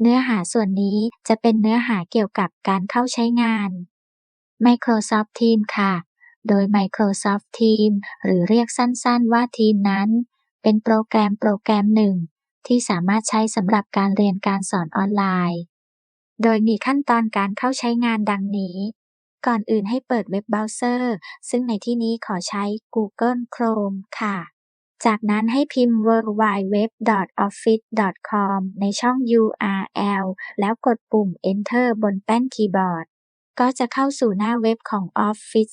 เนื้อหาส่วนนี้จะเป็นเนื้อหาเกี่ยวกับการเข้าใช้งาน Microsoft Teams ค่ะ โดย Microsoft Teams หรือเรียกสั้นๆว่า Teams นั้น เป็นโปรแกรมโปรแกรมหนึ่ง ที่สามารถใช้สำหรับการเรียนการสอนออนไลน์ โดยมีขั้นตอนการเข้าใช้งานดังนี้ ก่อนอื่นให้เปิดเว็บเบราว์เซอร์ ซึ่งในที่นี้ขอใช้ Google Chrome ค่ะ จากนั้นให้พิมพ์ worldwideweb.office.com ในช่อง URL แล้วกดปุ่ม Enter บนแป้นคีย์บอร์ด ก็จะเข้าสู่หน้าเว็บของ Office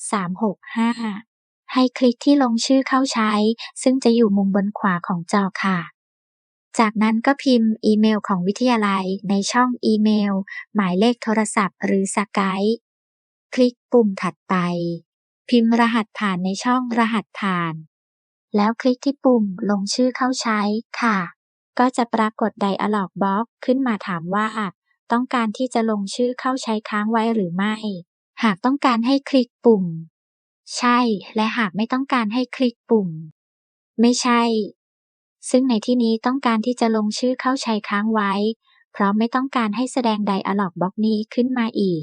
365 ให้คลิกที่ลงชื่อเข้าใช้ ซึ่งจะอยู่มุมบนขวาของจอค่ะ จากนั้นก็พิมพ์อีเมลของวิทยาลัย ในช่องอีเมล หมายเลขโทรศัพท์หรือสกายคลิกปุ่มถัดไป พิมพ์รหัสผ่านในช่องรหัสผ่าน แล้วคลิกที่ปุ่มลงชื่อเข้าใช้ค่ะ ก็จะปรากฏไดอะล็อกบ็อกขึ้นมาถามว่า ต้องการที่จะลงชื่อเข้าใช้ค้างไว้หรือไม่ หากต้องการให้คลิกปุ่ม ใช่ และหากไม่ต้องการให้คลิกปุ่ม ไม่ใช่ ซึ่งในที่นี้ต้องการที่จะลงชื่อเข้าใช้ค้างไว้ เพราะไม่ต้องการให้แสดงไดอะล็อกบ็อกนี้ขึ้นมาอีก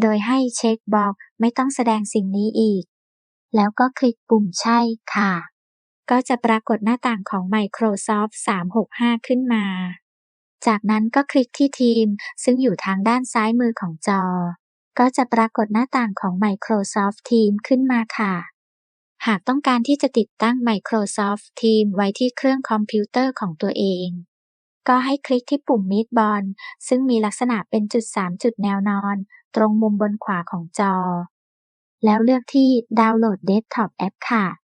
โดยให้เช็คบ็อกไม่ต้องแสดงสิ่งนี้อีก แล้วก็คลิกปุ่มใช่ค่ะ ก็จะปรากฏหน้าต่างของ Microsoft 365 ขึ้นมา จากนั้นก็คลิกที่ทีม ซึ่งอยู่ทางด้านซ้ายมือของจอ ก็จะปรากฏหน้าต่างของ Microsoft Teams ขึ้นมาค่ะ หากต้องการที่จะติดตั้ง Microsoft Teams ไว้ที่เครื่องคอมพิวเตอร์ของตัวเอง ก็ให้คลิกที่ปุ่ม Meetball ซึ่งมีลักษณะเป็นจุด 3 จุดแนวนอน ตรงมุมบนขวาของจอ แล้วเลือกที่ดาวน์โหลด Desktop App ค่ะ